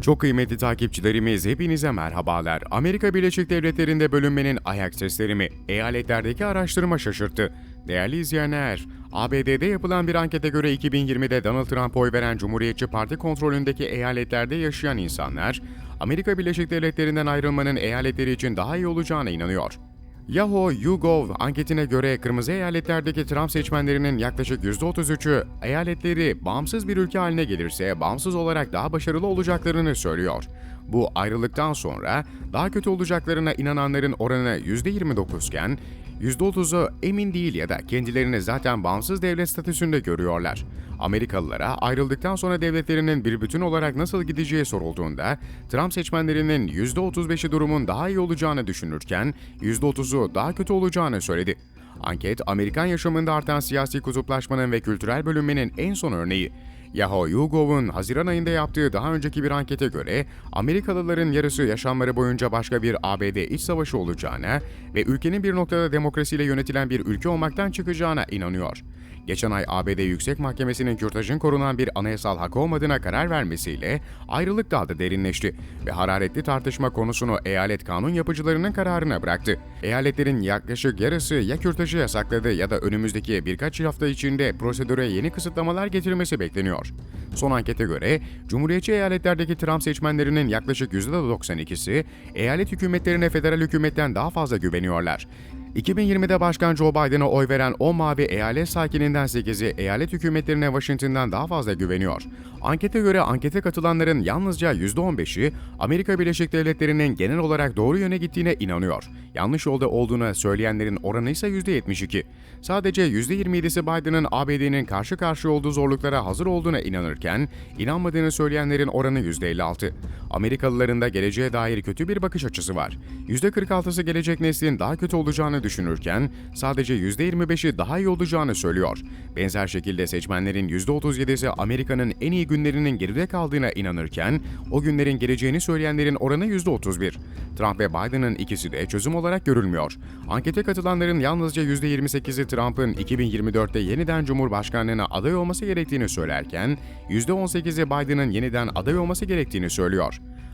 Çok kıymetli takipçilerimiz hepinize merhabalar. Amerika Birleşik Devletleri'nde bölünmenin ayak sesleri mi? Eyaletlerdeki araştırma şaşırttı. Değerli izleyenler, ABD'de yapılan bir ankete göre 2020'de Donald Trump'a oy veren Cumhuriyetçi Parti kontrolündeki eyaletlerde yaşayan insanlar, Amerika Birleşik Devletleri'nden ayrılmanın eyaletleri için daha iyi olacağına inanıyor. Yahoo YouGov anketine göre kırmızı eyaletlerdeki Trump seçmenlerinin yaklaşık %33'ü eyaletleri bağımsız bir ülke haline gelirse bağımsız olarak daha başarılı olacaklarını söylüyor. Bu ayrılıktan sonra daha kötü olacaklarına inananların oranı %29 iken %30'u emin değil ya da kendilerini zaten bağımsız devlet statüsünde görüyorlar. Amerikalılara ayrıldıktan sonra devletlerinin bir bütün olarak nasıl gideceği sorulduğunda Trump seçmenlerinin %35'i durumun daha iyi olacağını düşünürken %30'u daha kötü olacağını söyledi. Anket, Amerikan yaşamında artan siyasi kutuplaşmanın ve kültürel bölünmenin en son örneği. Yahoo YouGov'un Haziran ayında yaptığı daha önceki bir ankete göre Amerikalıların yarısı yaşamları boyunca başka bir ABD iç savaşı olacağına ve ülkenin bir noktada demokrasiyle yönetilen bir ülke olmaktan çıkacağına inanıyor. Geçen ay ABD Yüksek Mahkemesi'nin kürtajın korunan bir anayasal hak olmadığına karar vermesiyle ayrılık daha da derinleşti ve hararetli tartışma konusunu eyalet kanun yapıcılarının kararına bıraktı. Eyaletlerin yaklaşık yarısı ya kürtajı yasakladı ya da önümüzdeki birkaç hafta içinde prosedüre yeni kısıtlamalar getirmesi bekleniyor. Son ankete göre Cumhuriyetçi eyaletlerdeki Trump seçmenlerinin yaklaşık %92'si eyalet hükümetlerine federal hükümetten daha fazla güveniyorlar. 2020'de Başkan Joe Biden'a oy veren 10 mavi eyalet sakininden 8'i eyalet hükümetlerine Washington'dan daha fazla güveniyor. Ankete göre ankete katılanların yalnızca %15'i Amerika Birleşik Devletleri'nin genel olarak doğru yöne gittiğine inanıyor. Yanlış yolda olduğunu söyleyenlerin oranı ise %72. Sadece %27'si Biden'ın ABD'nin karşı karşıya olduğu zorluklara hazır olduğuna inanırken, inanmadığını söyleyenlerin oranı %56. Amerikalıların da geleceğe dair kötü bir bakış açısı var. %46'sı gelecek neslin daha kötü olacağını düşünürken, sadece %25'i daha iyi olacağını söylüyor. Benzer şekilde seçmenlerin %37'si Amerika'nın en iyi günlerinin geride kaldığına inanırken, o günlerin geleceğini söyleyenlerin oranı %31. Trump ve Biden'ın ikisi de çözüm olarak görülmüyor. Ankete katılanların yalnızca %28'i Trump'ın 2024'te yeniden Cumhurbaşkanlığına aday olması gerektiğini söylerken, %18'i Biden'ın yeniden aday olması gerektiğini söylüyor.